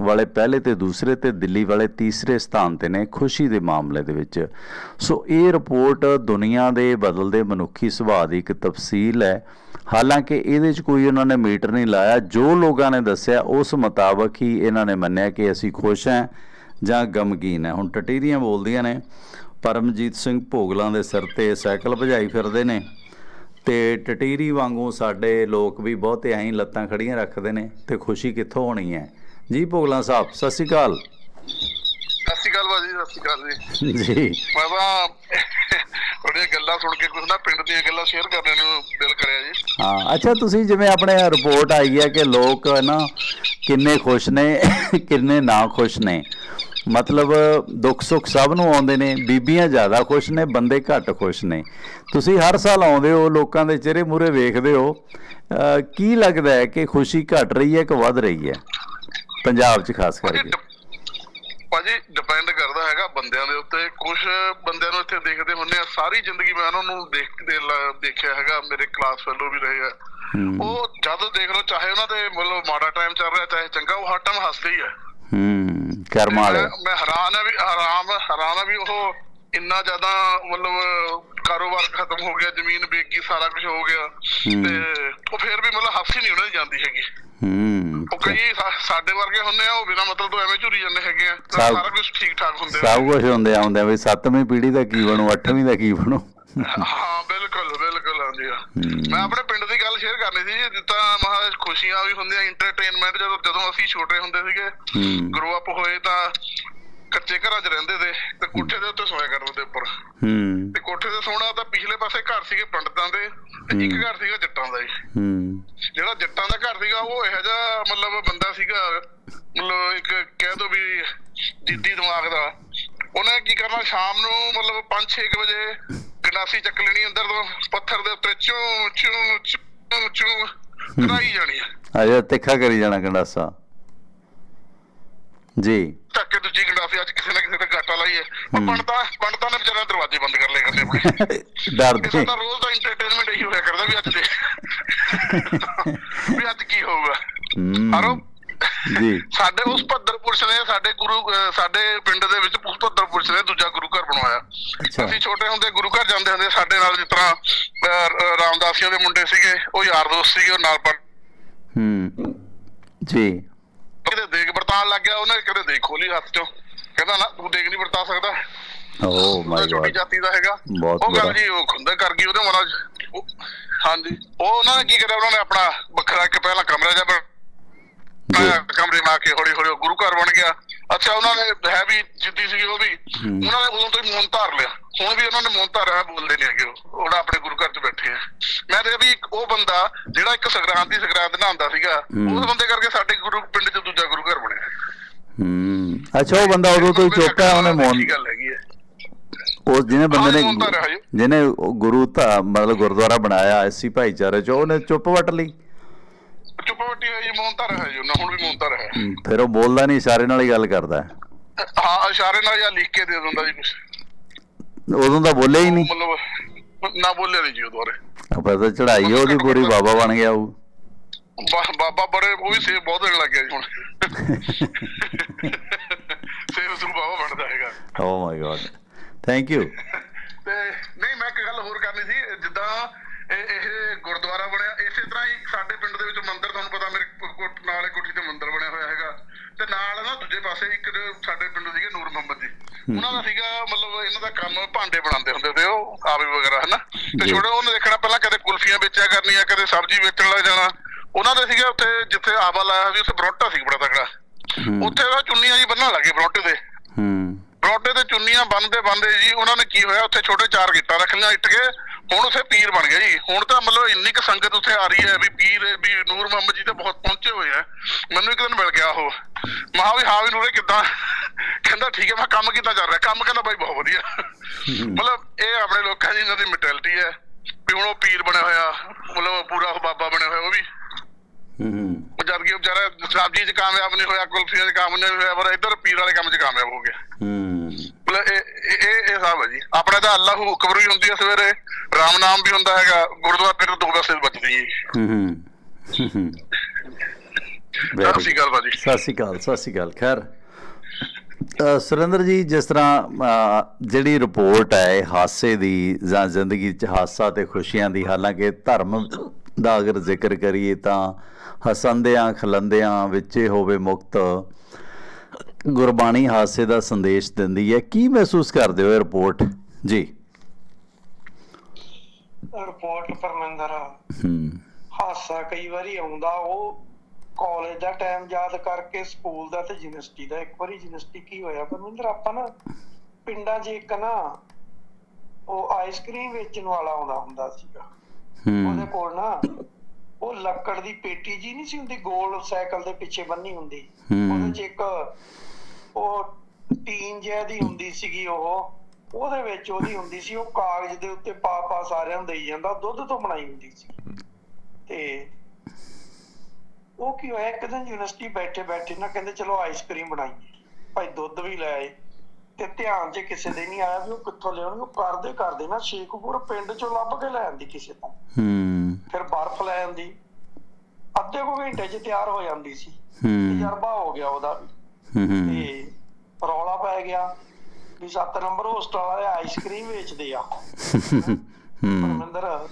ਵਾਲੇ ਪਹਿਲੇ ਤੇ ਦੂਸਰੇ ਤੇ ਦਿੱਲੀ ਵਾਲੇ ਤੀਸਰੇ ਸਥਾਨ ਤੇ ਨੇ ਖੁਸ਼ੀ ਦੇ ਮਾਮਲੇ ਦੇ ਵਿੱਚ। ਸੋ ਇਹ ਰਿਪੋਰਟ ਦੁਨੀਆ ਦੇ ਬਦਲਦੇ ਮਨੁੱਖੀ ਸੁਭਾਅ ਦੀ ਇੱਕ ਤਫਸੀਲ ਹੈ। ਹਾਲਾਂਕਿ ਇਹਦੇ 'ਚ ਕੋਈ ਉਹਨਾਂ ਨੇ ਮੀਟਰ ਨਹੀਂ ਲਾਇਆ। ਜੋ ਲੋਕਾਂ ਨੇ ਦੱਸਿਆ, ਉਸ ਮੁਤਾਬਕ ਹੀ ਇਹਨਾਂ ਨੇ ਮੰਨਿਆ ਕਿ ਅਸੀਂ ਖੁਸ਼ ਹਾਂ ਜਾਂ ਗਮਗੀਨ ਹੈ। ਹੁਣ ਟਟੀਰੀਆਂ ਬੋਲਦੀਆਂ ਨੇ, ਪਰਮਜੀਤ ਸਿੰਘ ਭੋਗਲਾਂ ਦੇ ਸਿਰ ਤੇ ਸਾਈਕਲ ਭਜਾਈ ਫਿਰਦੇ ਨੇ। ਤੇ ਟਟੀਰੀ ਵਾਂਗੂ ਸਾਡੇ ਲੋਕ ਵੀ ਬਹੁਤੇ ਐਂ ਲੱਤਾਂ ਖੜੀਆਂ ਰੱਖਦੇ ਨੇ ਤੇ ਖੁਸ਼ੀ ਕਿੱਥੋਂ ਹੋਣੀ ਹੈ? ਜੀ ਭੋਗਲਾਂ ਸਾਹਿਬ ਸਤਿ ਸ਼੍ਰੀ ਅਕਾਲ। ਸਤਿ ਸ਼੍ਰੀ ਅਕਾਲ ਭਾਜੀ ਸਤਿ ਸ਼੍ਰੀ ਅਕਾਲ ਜੀ। ਜੀ। ਮੈਂ ਤਾਂ ਤੁਹਾਡੀਆਂ ਗੱਲਾਂ ਸੁਣ ਕੇ ਕੁਝ ਨਾ ਪਿੰਡ ਦੀਆਂ ਗੱਲਾਂ ਸ਼ੇਅਰ ਕਰਨ ਨੂੰ ਦਿਲ ਕਰਿਆ ਜੀ। ਹਾਂ ਅੱਛਾ ਤੁਸੀਂ ਜਿਵੇਂ ਆਪਣੇ ਰਿਪੋਰਟ ਆਈ ਹੈ ਕਿ ਲੋਕ ਨਾ ਕਿੰਨੇ ਖੁਸ਼ ਨੇ ਕਿੰਨੇ ਨਾ ਖੁਸ਼ ਨੇ। ਮਤਲਬ ਦੁੱਖ ਸੁੱਖ ਸਭ ਨੂੰ ਆਉਂਦੇ ਨੇ ਬੀਬੀਆਂ ਜ਼ਿਆਦਾ ਖੁਸ਼ ਨੇ ਬੰਦੇ ਘੱਟ ਖੁਸ਼ ਨੇ। ਤੁਸੀਂ ਹਰ ਸਾਲ ਆਉਂਦੇ ਹੋ ਲੋਕਾਂ ਦੇ ਚਿਹਰੇ ਮੂਰੇ ਵੇਖਦੇ ਹੋ। ਕੀ ਲੱਗਦਾ ਹੈ ਕਿ ਖੁਸ਼ੀ ਘਟ ਰਹੀ ਹੈ ਕਿ ਵੱਧ ਰਹੀ ਹੈ? ਪੰਜਾਬ 'ਚ ਖਾਸ ਕਰਕੇ। ਭਾਜੀ ਡਿਪੈਂਡ ਕਰਦਾ ਹੈਗਾ ਬੰਦਿਆਂ ਦੇ ਉੱਤੇ। ਕੁਝ ਬੰਦਿਆਂ ਨੂੰ ਇੱਥੇ ਦੇਖਦੇ ਹੁੰਦੇ ਆ ਸਾਰੀ ਜ਼ਿੰਦਗੀ ਮੈਂ ਉਹਨਾਂ ਨੂੰ ਦੇਖਦੇ ਦੇਖਿਆ ਹੈਗਾ। ਮੇਰੇ ਕਲਾਸ ਫੈਲੋ ਵੀ ਰਹੇ ਆ। ਉਹ ਜਦ ਦੇਖ ਲਓ ਚਾਹੇ ਉਹਨਾਂ ਦੇ ਮਤਲਬ ਮਾੜਾ ਟਾਈਮ ਚੱਲ ਰਿਹਾ ਚਾਹੇ ਚੰਗਾ ਉਹ ਹਰ ਟਾਈਮ ਹੱਸਦੇ ਹੀ ਆ। ਹੂੰ। ਕਰਮ ਵਾਲੇ। ਮੈਂ ਹੈਰਾਨ ਆ ਵੀ ਹੈਰਾਨ ਹੈਰਾਨ ਆ ਵੀ ਉਹ ਇੰਨਾ ਜ਼ਿਆਦਾ ਮਤਲਬ ਕਾਰੋਬਾਰ ਖਤਮ ਹੋ ਗਿਆ ਜ਼ਮੀਨ ਵੇਚ ਗਈ ਸਾਰਾ ਕੁਝ ਹੋ ਗਿਆ। ਤੇ ਉਹ ਫੇਰ ਵੀ ਮਤਲਬ ਹਾਸੀ ਨਹੀਂ ਉਹਨਾਂ ਦੀ ਜਾਂਦੀ ਹੈਗੀ। ਹੂੰ। ਉਹ ਕਈ ਸਾਡੇ ਵਰਗੇ ਹੁੰਦੇ ਆ ਉਹ ਬਿਨਾਂ ਮਤਲਬ ਤੋਂ ਐਵੇਂ ਝੁਰੀ ਜਾਂਦੇ ਹੈਗੇ ਆ। ਸਾਰਾ ਕੁਝ ਠੀਕ ਠਾਕ ਹੁੰਦੇ ਆ। ਸਭ ਕੁਝ ਹੁੰਦੇ ਆਉਂਦੇ ਆ ਵੀ ਸੱਤਵੀਂ ਪੀੜ੍ਹੀ ਦਾ ਕੀ ਬਣੂ ਅੱਠਵੀਂ ਦਾ ਕੀ ਬਣੂ? ਹਾਂ ਬਿਲਕੁਲ ਬਿਲਕੁਲ ਹਾਂਜੀ ਹਾਂ। ਮੈਂ ਆਪਣੇ ਪਿੰਡ ਦੀ ਗੱਲ ਸ਼ੇਅਰ ਕਰਨੀ ਸੀ ਜਿੱਦਾਂ ਮਹਾ ਖੁਸ਼ੀਆਂ ਵੀ ਹੁੰਦੀਆਂ ਇੰਟਰਟੇਨਮੈਂਟ ਜਦੋਂ ਜਦੋਂ ਅਸੀਂ ਛੋਟੇ ਹੁੰਦੇ ਸੀਗੇ ਹੂੰ। ਗਰੋ ਅਪ ਹੋਏ ਤਾਂ ਕੱਚੇ ਘਰਾਂ 'ਚ ਰਹਿੰਦੇ ਤੇ ਤੇ ਕੋਠੇ ਦੇ ਉੱਤੇ ਸੋਇਆ ਕਰਦੇ ਤੇ ਉੱਪਰ। ਹੂੰ। ਤੇ ਕੋਠੇ ਤੇ ਸੋਣਾ ਤਾਂ ਪਿਛਲੇ ਪਾਸੇ ਘਰ ਸੀਗੇ ਪੰਡਤਾਂ ਦੇ ਤੇ ਇੱਕ ਘਰ ਸੀਗਾ ਜੱਟਾਂ ਦਾ ਜੀ। ਹੂੰ। ਜਿਹੜਾ ਜੱਟਾਂ ਦਾ ਘਰ ਸੀਗਾ ਉਹ ਇਹੋ ਜਿਹਾ ਮਤਲਬ ਬੰਦਾ ਸੀਗਾ ਮਤਲਬ ਇੱਕ ਕਹਿ ਦੋ ਵੀ ਜਿੱਦੀ ਦਿਮਾਗ ਦਾ। ਉਹਨੇ ਕੀ ਕਰਨਾ ਸ਼ਾਮ ਨੂੰ ਮਤਲਬ 5-6 ਵਜੇ ਗੰਡਾਸੀ ਚੱਕ ਲੈਣੀ ਅੰਦਰ ਤੋਂ ਪੱਥਰ ਦੇ ਉੱਤੇ ਚੂ ਚੂ ਚੂ ਚੂ ਕਰਾਈ ਜਾਣੀ ਅਜੇ ਤਿੱਖਾ ਕਰੀ ਜਾਣਾ ਗੰਡਾਸਾ। ਜੀ। ਚੱਕ ਕੇ ਦੂਜੀ ਗੰਡਾਸੀ ਅੱਜ ਕਿਸੇ ਨਾ ਕਿਸੇ ਤੇ ਗਾਟਾ ਲਾਈਏ। ਪੰਡਤਾਂ ਪੰਡਤਾਂ ਨੇ ਵਿਚਾਰਿਆਂ ਦਰਵਾਜ਼ੇ ਬੰਦ ਕਰ ਲਏ ਕਰਦੇ ਆਪਣੇ। ਡਰਦੇ ਸਾਡਾ ਰੋਜ਼ ਦਾ ਇੰਟਰਟੇਨਮੈਂਟ ਇਹੀ ਹੋਇਆ ਕਰਦਾ ਵੀ ਅੱਜ ਦੇ। ਵੀ ਅੱਜ ਕੀ ਹੋਊਗਾ। ਹਰੋ ਜੀ। ਸਾਡੇ ਉਸ ਭੱਦਰ ਪੁਰਸ਼ ਨੇ ਸਾਡੇ ਗੁਰੂ ਸਾਡੇ ਪਿੰਡ ਦੇ ਵਿੱਚ ਉਸ ਭੱਦਰ ਪੁਰਸ਼ ਨੇ ਦੂਜਾ ਗੁਰੂ ਘਰ ਬਣਵਾਇਆ। ਅਸੀਂ ਛੋਟੇ ਹੁੰਦੇ ਗੁਰੂ ਘਰ ਜਾਂਦੇ ਹੁੰਦੇ ਸਾਡੇ ਨਾਲ ਜਿਸ ਤਰ੍ਹਾਂ ਰਾਮਦਾਸੀਆਂ ਦੇ ਮੁੰਡੇ ਸੀਗੇ ਉਹ ਯਾਰ ਦੋਸਤ ਸੀਗੇ ਉਹ ਨਾਲ ਪੜ ਹੂੰ ਜੀ। ਕਿਤੇ ਦੇਖ ਵਰਤਾਨ ਲੱਗ ਗਿਆ ਉਹਨੇ ਕਦੇ ਦੇਖ ਖੋਲੀ ਹੱਥ ਚੋਂ। ਕਹਿੰਦਾ ਨਾ ਤੂੰ ਦੇਖ ਨਹੀਂ ਵਰਤਾ ਸਕਦਾ। ਓ ਮਾਈ ਛੋਟੀ ਗॉड ਜਾਤੀ ਦਾ ਹੈਗਾ। ਉਹ ਗੱਲ। ਜੀ ਉਹ ਖੁੰਦਾ ਕਰ ਗਈ ਉਹਦੇ ਮਨਾਂ ਉਹ- ਹਾਂਜੀ। ਉਹ ਉਹਨਾਂ ਨੇ ਕੀ ਕਰਿਆ ਉਹਨਾਂ ਨੇ ਆਪਣਾ ਵੱਖਰਾ ਇੱਕ ਪਹਿਲਾਂ ਕਮਰਾ ਜਿਹਾ ਕਮਰੇ ਮਾ ਕੇ ਹੌਲੀ ਹੌਲੀ ਉਹ ਗੁਰੂ ਘਰ ਬਣ ਗਿਆ। ਅੱਛਾ ਉਹਨਾਂ ਨੇ ਹੈ ਵੀ ਜਿੱਦੀ ਸੀ ਉਹ ਵੀ। ਉਹਨਾਂ ਨੇ ਉਦੋਂ ਤੋਂ ਹੀ ਮੂੰਹ ਧਾਰ ਲਿਆ। ਹੁਣ ਵੀ ਉਹਨਾਂ ਨੇ ਮੂੰਹ ਧਾਰਿਆ ਬੋਲਦੇ ਨਹੀਂ ਹੈਗੇ ਉਹ। ਉਹਨਾਂ ਆਪਣੇ ਗੁਰੂ ਘਰ 'ਚ ਬੈਠੇ ਆ। ਮੈਂ ਤੇ ਵੀ ਉਹ ਬੰਦਾ ਜਿਹੜਾ ਇੱਕ ਸੰਗਰਾਂਦ ਦੀ ਸੰਗਰਾਂਦ ਨਹਾਉਂਦਾ ਸੀਗਾ ਉਸ ਬੰਦੇ ਕਰਕੇ ਸਾਡੇ ਗੁਰੂ ਪਿੰਡ 'ਚ ਦੂਜਾ ਗੁਰੂ ਘਰ ਬਣਿਆ। ਹੂੰ। ਅੱਛਾ ਉਹ ਬੰਦਾ ਉਦੋਂ ਤੋਂ ਹੀ ਚੁੱਪ ਹੈ ਉਹਨੇ ਮੌਨ ਗੱਲ ਹੈਗੀ ਹੈ। ਉਸ ਜਿਹਨੇ ਬੰਦੇ ਮੌਨ ਨੇ। ਜਿਹਨੇ ਗੁਰੂ ਧਾ ਮਤਲਬ ਗੁਰਦੁਆਰਾ ਬਣਾਇਆ ਐਸੀ ਭਾਈਚਾਰੇ ਚ ਉਹਨੇ ਚੁੱਪ ਵਟ ਲਈ। ਚੁੱਪ ਵੱਟੀ ਹੋਈ ਮੌਨ ਧਾਰਿਆ ਹੈ ਜੀ ਉਹਨਾਂ ਹੁਣ ਵੀ ਮੌਨ ਧਾਰਿਆ ਹੈ ਫਿਰ ਉਹ ਬੋਲਦਾ ਨਹੀਂ ਇਸ਼ਾਰੇ ਨਾਲ ਹੀ ਗੱਲ ਕਰਦਾ ਹੈ। ਇਸ਼ਾਰੇ ਨਾਲ ਜਾਂ ਲਿਖ ਕੇ ਦੇ ਦਿੰਦਾ ਜੀ ਕੁਝ ਉਦੋਂ ਤਾਂ ਬੋਲੇ ਹੀ ਨਹੀਂ। ਮਤਲਬ ਨਾ ਬੋਲਿਆ ਨਹੀਂ ਜੀ ਦੁਆਰੇ। ਆਪਾਂ ਤਾਂ ਚੜਾਈ ਉਹਦੀ ਪੂਰੀ ਬਾਬਾ ਬਣ ਗਿਆ ਉਹ। ਬਾਬਾ ਬੜੇ ਉਹ ਵੀ ਸੇਵ ਬਹੁਤ ਦੇਣ ਲੱਗ ਗਿਆ ਜੀ ਹੁਣ। ਸੇਵ ਸੁਣ ਬਾਬਾ ਬਣਦਾ ਹੈਗਾ। Oh my god thank you ਤੇ ਨਹੀਂ ਮੈਂ ਇੱਕ ਗੱਲ ਹੋਰ ਕਰਨੀ ਸੀ ਜਿੱਦਾਂ ਇਹ ਇਹ ਗੁਰਦੁਆਰਾ ਬਣਿਆ ਇਸੇ ਤਰ੍ਹਾਂ ਹੀ ਸਾਡੇ ਪਿੰਡ ਦੇ ਵਿੱਚ ਮੰਦਿਰ ਤੁਹਾਨੂੰ ਪਤਾ ਮੇਰੇ ਕੋ- ਨਾਲੇ ਕੋਠੀ ਤੇ ਮੰਦਿਰ ਬਣਿਆ ਹੋਇਆ ਹੈਗਾ। ਤੇ ਨਾਲ ਨਾ ਦੂਜੇ ਪਾਸੇ ਇੱਕ ਸਾਡੇ ਪਿੰਡ ਸੀਗੇ ਨੂਰ ਮੁਹੰਮਦ ਜੀ। ਉਹਨਾਂ ਦਾ ਸੀਗਾ ਮਤਲਬ ਇਹਨਾਂ ਦਾ ਕੰਮ ਭਾਂਡੇ ਬਣਾਉਂਦੇ ਹੁੰਦੇ ਤੇ ਉਹ ਆਵੇ ਵਗੈਰਾ ਹਨਾ? ਤੇ ਜੀ। ਛੋੜੇ ਉਹਨੇ ਦੇਖਣਾ ਪਹਿਲਾਂ ਕਦੇ ਕੁਲਫੀਆਂ ਵੇਚਿਆ ਕਰਨੀਆਂ ਕਦੇ ਸਬਜ਼ੀ ਵੇਚਣ ਲੱਗ ਜਾਣਾ। ਉਹਨਾਂ ਦੇ ਸੀਗੇ ਉੱਥੇ ਜਿੱਥੇ ਆਵਾ ਲਾਇਆ ਸੀ ਉੱਥੇ ਬਰੋਟਾ ਸੀ ਬੜਾ ਤਕੜਾ। ਹੂੰ। ਉੱਥੇ ਉਹ ਚੁੰਨੀਆਂ ਜੀ ਬੰਨਣ ਲੱਗੇ ਬਰੋਟੇ ਦੇ। ਹੂੰ। ਬਰੋਟੇ ਤੇ ਚੁੰਨੀਆਂ ਬੰਨਦੇ ਬੰਨਦੇ ਜੀ ਉਹਨਾਂ ਨੇ ਕੀ ਹੋਇਆ ਉੱਥੇ ਛੋਟੇ ਚਾਰ ਗਿੱਟਾਂ ਰੱਖ ਲਈਆਂ ਇੱਟ ਕੇ। ਹੁਣ ਉੱਥੇ ਪੀਰ ਬਣ ਗਿਆ ਜੀ। ਹੁਣ ਤਾਂ ਮਤਲਬ ਇੰਨੀ ਕੁ ਸੰਗਤ ਉੱਥੇ ਆ ਰਹੀ ਹੈ ਵੀ ਪੀਰ ਵੀ ਨੂਰ ਮੁਹੰਮਦ ਜੀ ਤਾਂ ਬਹੁਤ ਪਹੁੰਚੇ ਹੋਏ ਆ। ਮੈਨੂੰ ਇੱਕ ਦਿਨ ਮਿਲ ਗਿਆ ਉਹ। ਮਹਾ ਵੀ ਹਾਂ ਵੀ ਨੂਰੇ ਕਿੱਦਾਂ? ਕਹਿੰਦਾ ਠੀਕ ਹੈ, ਮੈਂ ਕੰਮ ਕਿੱਦਾਂ ਚੱਲ ਰਿਹਾ? ਕੰਮ ਕਹਿੰਦਾ ਬਾਈ ਬਹੁਤ ਵਧੀਆ। ਮਤਲਬ ਇਹ ਆਪਣੇ ਲੋਕਾਂ ਦੀ ਇਹਨਾਂ ਦੀ ਮੈਂਟੈਲਿਟੀ ਹੈ ਵੀ ਹੁਣ ਉਹ ਪੀਰ ਬਣਿਆ ਹੋਇਆ, ਮਤਲਬ ਪੂਰਾ ਉਹ ਬਾਬਾ ਬਣਿਆ ਹੋਇਆ ਉਹ ਵੀ। ਹੂੰ। ਜਦ ਕਿ ਵਿਚਾਰਾ ਸਬਜ਼ੀ 'ਚ ਕਾਮਯਾਬ ਨਹੀਂ ਹੋਇਆ ਕੁਲਫੀਆਂ 'ਚ ਕਾਮਯਾਬ ਨਹੀਂ ਹੋਇਆ ਪਰ ਇੱਧਰ ਪੀਰ ਵਾਲੇ ਕੰਮ 'ਚ ਕਾਮਯਾਬ ਹੋ ਗਿਆ। ਹੂੰ। ਮਤਲਬ ਇਹ ਇਹ ਇਹ ਹਿਸਾਬ ਹੈ ਜੀ। ਆਪਣਾ ਤਾਂ ਅੱਲਾਹੂ ਅਕਬਰ ਵੀ ਹੁੰਦੀ ਹੈ ਸਵੇਰੇ ਰਾਮ ਨਾਮ ਵੀ ਹੁੰਦਾ ਹੈਗਾ ਗੁਰਦੁਆਰੇ ਤੇ ਦੋ ਪਾਸੇ ਵੱਜਦੀ ਹੈ ਹੂੰ ਹੂੰ। ਸਤਿ ਸ਼੍ਰੀ ਅਕਾਲ ਭਾਜੀ। ਸਤਿ ਸ਼੍ਰੀ ਅਕਾਲ ਸਤਿ ਸ਼੍ਰੀ ਅਕਾਲ। ਖੈਰ ਸੁਰਿੰਦਰ ਜੀ ਜਿਸ ਤਰ੍ਹਾਂ ਜਿਹੜੀ ਰਿਪੋਰਟ ਹੈ ਹਾਸੇ ਦੀ ਜਾਂ ਜ਼ਿੰਦਗੀ 'ਚ ਹਾਸਾ ਤੇ ਖੁਸ਼ੀਆਂ ਦੀ ਹਾਲਾਂਕਿ ਧਰਮ ਦਾ ਅਗਰ ਜ਼ਿਕਰ ਕਰੀਏ ਤਾਂ ਹਸੰਦਿਆਂ ਖਲੰਦਿਆਂ ਵਿੱਚੇ ਹੋਵੇ ਮੁਕਤ ਗੁਰਬਾਣੀ ਹਾਸੇ ਦਾ ਸੰਦੇਸ਼ ਦਿੰਦੀ ਹੈ। ਕੀ ਮਹਿਸੂਸ ਕਰਦੇ ਹੋ ਰਿਪੋਰਟ? ਜੀ। ਰਿਪੋਰਟ ਪਰਮਿੰਦਰ ਹੂੰ। ਹਾਸਾ ਕਈ ਵਾਰੀ ਆਉਂਦਾ ਉਹ ਕਾਲਜ ਦਾ ਟਾਈਮ ਯਾਦ ਕਰਕੇ ਸਕੂਲ ਦਾ ਤੇ ਯੂਨੀਵਰਸਿਟੀ ਦਾ। ਇੱਕ ਵਾਰੀ ਯੂਨੀਵਰਸਿਟੀ ਕੀ ਹੋਇਆ ਪਰਮਿੰਦਰ ਆਪਾਂ ਨਾ ਪਿੰਡਾਂ 'ਚ ਇੱਕ ਨਾ ਉਹ ਆਈਸਕ੍ਰੀਮ ਵੇਚਣ ਵਾਲਾ ਆਉਂਦਾ ਹੁੰਦਾ ਸੀਗਾ। ਉਹਦੇ ਕੋਲ ਨਾ ਉਹ ਲੱਕੜ ਦੀ ਪੇਟੀ ਜੀ ਨਹੀਂ ਸੀ ਹੁੰਦੀ ਗੋਲ ਸਾਈਕਲ ਦੇ ਪਿੱਛੇ ਬੰਨੀ ਹੁੰਦੀ। ਉਹਦੇ 'ਚ ਇੱਕ ਉਹ ਟੀਨ ਜਿਹਾ ਦੀ ਹੁੰਦੀ ਸੀਗੀ ਉਹ ਉਹਦੇ ਵਿੱਚ ਉਹਦੀ ਹੁੰਦੀ ਸੀ ਉਹ ਕਾਗਜ਼ ਦੇ ਉੱਤੇ ਪਾ ਪਾ ਸਾਰਿਆਂ ਨੂੰ ਦੇਈ ਜਾਂਦਾ ਦੁੱਧ ਤੋਂ ਬਣਾਈ ਹੁੰਦੀ ਸੀ। ਤੇ ਉਹ ਕੀ ਹੋਇਆ ਇੱਕ ਦਿਨ ਯੂਨੀਵਰਸਿਟੀ ਬੈਠੇ ਬੈਠੇ ਨਾ ਕਹਿੰਦੇ ਚਲੋ ਆਈਸਕ੍ਰੀਮ ਬਣਾਈਏ। ਭਾਈ ਦੁੱਧ ਵੀ ਲੈ ਆਏ। ਤੇ ਧਿਆਨ 'ਚ ਕਿਸੇ ਦੇ ਨਹੀਂ ਆਇਆ ਵੀ ਉਹ ਕਿੱਥੋਂ ਲਿਆਉਣਗੇ ਉਹ ਕਰਦੇ ਕਰਦੇ ਨਾ ਸ਼ੇਖੂਪੁਰ ਪਿੰਡ 'ਚੋਂ ਲੱਭ ਕੇ ਲੈ ਆਂਦੀ ਕਿਸੇ ਤੋਂ। ਹੂੰ। ਫਿਰ ਬਰਫ਼ ਲੈ ਆਂਦੀ ਅੱਧੇ ਕੁ ਘੰਟੇ 'ਚ ਤਿਆਰ ਹੋ ਜਾਂਦੀ ਸੀ। ਹੂੰ। ਤਜਰਬਾ ਹੋ ਗਿਆ ਉਹਦਾ ਵੀ। ਹੂੰ ਤੇ ਰੌਲਾ ਪੈ ਗਿਆ ਵੀ 7 ਨੰਬਰ ਹੋਸਟਲ ਵਾਲੇ ਆਈਸਕ੍ਰੀਮ ਵੇਚਦੇ ਆ। ਹੂੰ। ਪਰਮਿੰਦਰ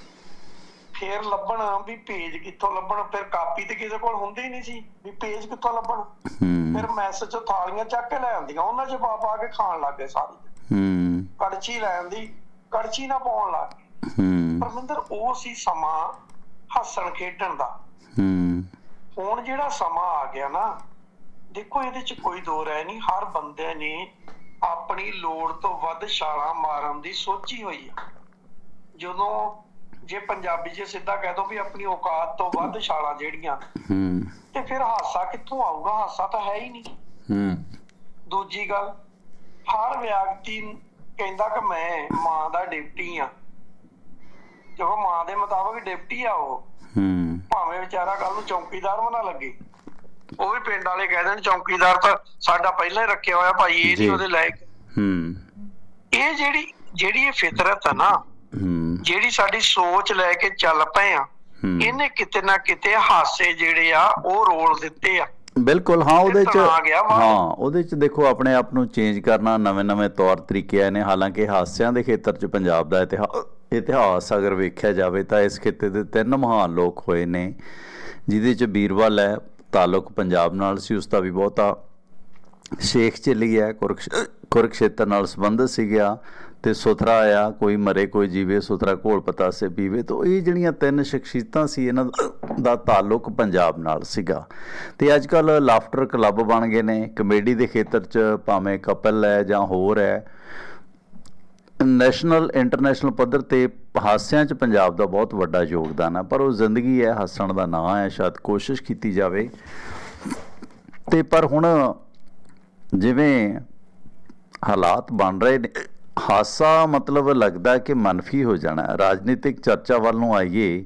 ਫੇਰ ਲੱਭਣ ਵੀ ਪੇਜ ਕਿੱਥੋਂ ਲੱਭਣ ਫਿਰ ਕਾਪੀ ਤੇ ਕਿਸੇ ਕੋਲ ਹੁੰਦੀ ਨਹੀਂ ਸੀ ਵੀ ਪੇਜ ਕਿੱਥੋਂ ਲੱਭਣ। ਹੂੰ। ਫਿਰ ਮੈਸ ਚੋਂ ਥਾਲੀਆਂ ਚੱਕ ਕੇ ਲੈ ਆਉਂਦੀਆਂ ਉਹਨਾਂ 'ਚ ਪਾ ਪਾ ਕੇ ਖਾਣ ਲੱਗ ਗਏ ਸਾਰੇ ਹੂੰ। ਕੜਛੀ ਲੈ ਆਂਦੀ ਕੜਛੀ ਨਾ ਪਾਉਣ ਲੱਗ ਗਏ ਹੂੰ। ਪਰਮਿੰਦਰ ਉਹ ਸੀ ਸਮਾਂ ਹੱਸਣ ਖੇਡਣ ਦਾ। ਹੂੰ। ਹੁਣ ਜਿਹੜਾ ਸਮਾਂ ਆ ਗਿਆ ਨਾ ਦੇਖੋ ਇਹਦੇ ਚ ਕੋਈ ਦੋ ਰਾਏ ਨਹੀਂ ਹਰ ਬੰਦੇ ਨੇ ਆਪਣੀ ਲੋੜ ਤੋਂ ਵੱਧ ਛਾਲਾਂ ਮਾਰਨ ਦੀ ਸੋਚੀ ਹੋਈ ਆ। ਜਦੋਂ ਜੇ ਪੰਜਾਬੀ 'ਚ ਸਿੱਧਾ ਕਹਿ ਦੋ ਵੀ ਆਪਣੀ ਔਕਾਤ ਤੋਂ ਵੱਧ ਛਾਲਾਂ ਜਿਹੜੀਆਂ ਹੂੰ। ਤੇ ਫਿਰ ਹਾਸਾ ਕਿੱਥੋਂ ਆਊਗਾ? ਹਾਸਾ ਤਾਂ ਹੈ ਹੀ ਨਹੀਂ। ਹੂੰ। ਦੂਜੀ ਗੱਲ ਹਰ ਵਿਅਕਤੀ ਕਹਿੰਦਾ ਕਿ ਮੈਂ ਮਾਂ ਦਾ ਡਿਪਟੀ ਆ। ਜਦੋਂ ਮਾਂ ਦੇ ਮੁਤਾਬਕ ਡਿਪਟੀ ਆ ਉਹ ਹੂੰ। ਭਾਵੇਂ ਵਿਚਾਰਾ ਕੱਲ ਨੂੰ ਚੌਕੀਦਾਰ ਨਾ ਲੱਗੇ। ਉਹ ਵੀ ਪਿੰਡ ਵਾਲੇ ਕਹਿ ਦੇਣ ਚੌਕੀਦਾਰ ਤਾਂ ਸਾਡਾ ਪਹਿਲਾਂ ਹੀ ਰੱਖਿਆ ਹੋਇਆ ਭਾਈ ਇਹ। ਨਹੀਂ ਉਹਦੇ ਲਾਇਕ। ਹੂੰ। ਇਹ ਜਿਹੜੀ ਜਿਹੜੀ ਇਹ ਫਿਤਰਤ ਆ ਨਾ ਹੂੰ। ਜਿਹੜੀ ਸਾਡੀ ਸੋਚ ਲੈ ਕੇ ਚੱਲ ਪਏ ਆ ਇਹਨੇ ਕਿਤੇ ਨਾ ਕਿਤੇ ਹਾਸੇ ਜਿਹੜੇ ਆ ਉਹ ਰੋਲ ਦਿੱਤੇ ਆ। ਬਿਲਕੁਲ ਹਾਂ ਉਹਦੇ ਚ। ਹਾਂ ਉਹਦੇ ਚ ਦੇਖੋ ਆਪਣੇ ਆਪ ਨੂੰ ਚੇਂਜ ਕਰਨਾ ਨਵੇਂ-ਨਵੇਂ ਤੌਰ ਤਰੀਕੇ ਆਏ ਨੇ। ਹਾਲਾਂਕਿ ਹਾਸਿਆਂ ਦੇ ਖੇਤਰ ਚ ਪੰਜਾਬ ਦਾ ਇਤਿਹਾਸ ਇਤਿਹਾਸ ਅਗਰ ਵੇਖਿਆ ਜਾਵੇ ਤਾਂ ਇਸ ਖਿੱਤੇ ਦੇ ਤਿੰਨ ਮਹਾਨ ਲੋਕ ਹੋਏ ਨੇ ਜਿਹਦੇ ਚ ਬੀਰਬਲ ਹੈ ਤਾਲੁਕ ਪੰਜਾਬ ਨਾਲ ਸੀ ਉਸ ਦਾ ਵੀ ਬਹੁਤਾ ਸ਼ੇਖ ਚਲੀ ਹੈ ਕੁਰਕਸ਼- ਕੁਰਕਸ਼ੇਤਰ ਨਾਲ ਸੰਬੰਧਿਤ ਸੀਗਾ। ਤੇ ਸੁਥਰਾ ਆਇਆ ਕੋਈ ਮਰੇ, ਕੋਈ ਜੀਵੇ, ਸੁਥਰਾ, ਘੋਲ ਪਤਾਸੇ ਪੀਵੇ, ਤਾਂ ਇਹ ਜਿਹੜੀਆਂ ਤਿੰਨ ਸ਼ਖਸੀਅਤਾਂ ਸੀ, ਇਹਨਾਂ ਦਾ- ਤਾਲੁਕ ਪੰਜਾਬ ਨਾਲ ਸੀਗਾ। ਤੇ ਅੱਜ ਕੱਲ ਲਾਫਟਰ ਕਲੱਬ ਬਣ ਗਏ ਨੇ, ਕਮੇਡੀ ਦੇ ਖੇਤਰ 'ਚ ਭਾਵੇਂ ਕਪਲ ਹੈ ਜਾਂ ਹੋਰ ਹੈ। ਨੈਸ਼ਨਲ, ਇੰਟਰਨੈਸ਼ਨਲ ਪੱਧਰ ਤੇ ਹਾਸਿਆਂ 'ਚ ਪੰਜਾਬ ਦਾ ਬਹੁਤ ਵੱਡਾ ਯੋਗਦਾਨ ਆ, ਪਰ ਉਹ ਜ਼ਿੰਦਗੀ ਹੈ, ਹੱਸਣ ਦਾ ਨਾਂ ਹੈ, ਸ਼ਾਇਦ ਕੋਸ਼ਿਸ਼ ਕੀਤੀ ਜਾਵੇ। ਤੇ ਪਰ ਹੁਣ ਜਿਵੇਂ ਹਾਲਾਤ ਬਣ ਰਹੇ ਨੇ ਹਾਸਾ ਮਤਲਬ ਲੱਗਦਾ ਕਿ ਮਨਫੀ ਹੋ ਜਾਣਾ ਰਾਜਨੀਤਿਕ ਚਰਚਾ ਵੱਲ ਨੂੰ ਆਈਏ।